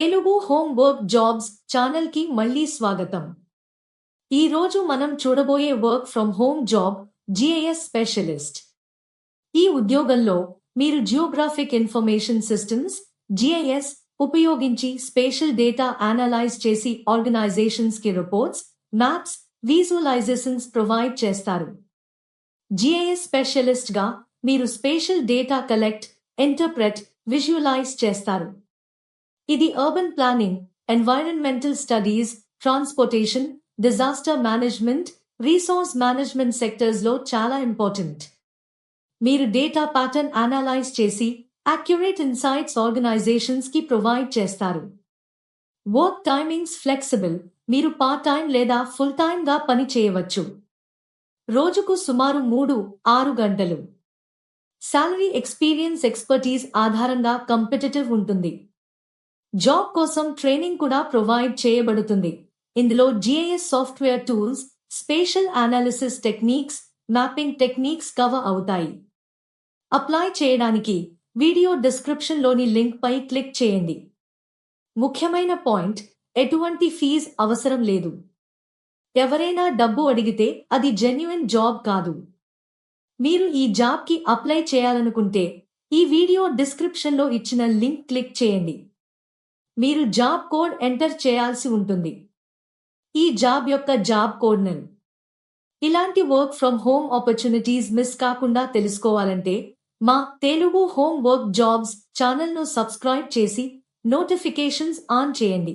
Telugu home work jobs ఛానల్కి మళ్ళీ స్వాగతం. ఈ రోజు మనం చూడబోయే work from home job GIS specialist. ఈ ఉద్యోగంలో మీరు జియోగ్రాఫిక్ ఇన్ఫర్మేషన్ సిస్టమ్స్ జిఐఎస్ ఉపయోగించి స్పేషల్ డేటా అనలైజ్ చేసి ఆర్గనైజేషన్స్కి రిపోర్ట్స్ మ్యాప్స్ విజువలైజేషన్స్ ప్రొవైడ్ చేస్తారు. జిఐఎస్ స్పెషలిస్ట్గా మీరు spatial data collect interpret visualise చేస్తారు. ఇది urban planning environmental studies transportation disaster management resource management సెక్టర్స్లో చాలా ఇంపార్టెంట్ మీరు డేటా ప్యాటర్న్ అనలైజ్ చేసి అక్యురేట్ ఇన్సైట్స్ ఆర్గనైజేషన్స్కి ప్రొవైడ్ చేస్తారు. వర్క్ టైమింగ్స్ ఫ్లెక్సిబుల్ మీరు పార్ట్ టైం లేదా ఫుల్ టైం గా పని చేయవచ్చు. రోజుకు సుమారు మూడు ఆరు గంటలు. శాలరీ ఎక్స్పీరియన్స్ ఎక్స్పర్టీస్ ఆధారంగా కంపిటేటివ్ ఉంటుంది. జాబ్ కోసం ట్రైనింగ్ కూడా ప్రొవైడ్ చేయబడుతుంది. ఇందులో GIS software tools spatial analysis techniques mapping techniques cover అవుతాయి. అప్లై చేయడానికి వీడియో డిస్క్రిప్షన్లోని లింక్పై క్లిక్ చేయండి. ముఖ్యమైన పాయింట్ ఎటువంటి ఫీజ్ అవసరం లేదు. ఎవరైనా డబ్బు అడిగితే అది జెన్యున్ జాబ్ కాదు. మీరు ఈ జాబ్కి అప్లై చేయాలనుకుంటే ఈ వీడియో డిస్క్రిప్షన్లో ఇచ్చిన లింక్ క్లిక్ చేయండి. మీరు జాబ్ కోడ్ ఎంటర్ చేయాల్సి ఉంటుంది. ఈ జాబ్ యొక్క జాబ్ కోడ్ నెల్ ఇలాంటి work from home opportunities miss కాకుండా తెలుసుకోవాలంటే మా తెలుగు హోమ్ వర్క్ జాబ్స్ ఛానల్ను సబ్స్క్రైబ్ చేసి నోటిఫికేషన్స్ ఆన్ చేయండి.